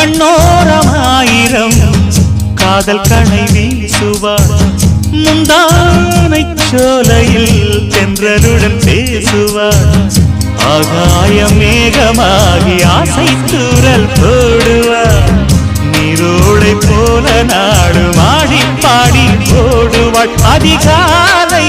கண்ணோரமாயிரம். காதல் கணை வீசுவார் முந்தானை சோலையில் தென்றலுடன் பேசுவார் ஆகாய மேகமாகி ஆசை தூரல் போடுவார் நீரோடை போல நாடு மாடி பாடி போடுவாள். அதிகாலை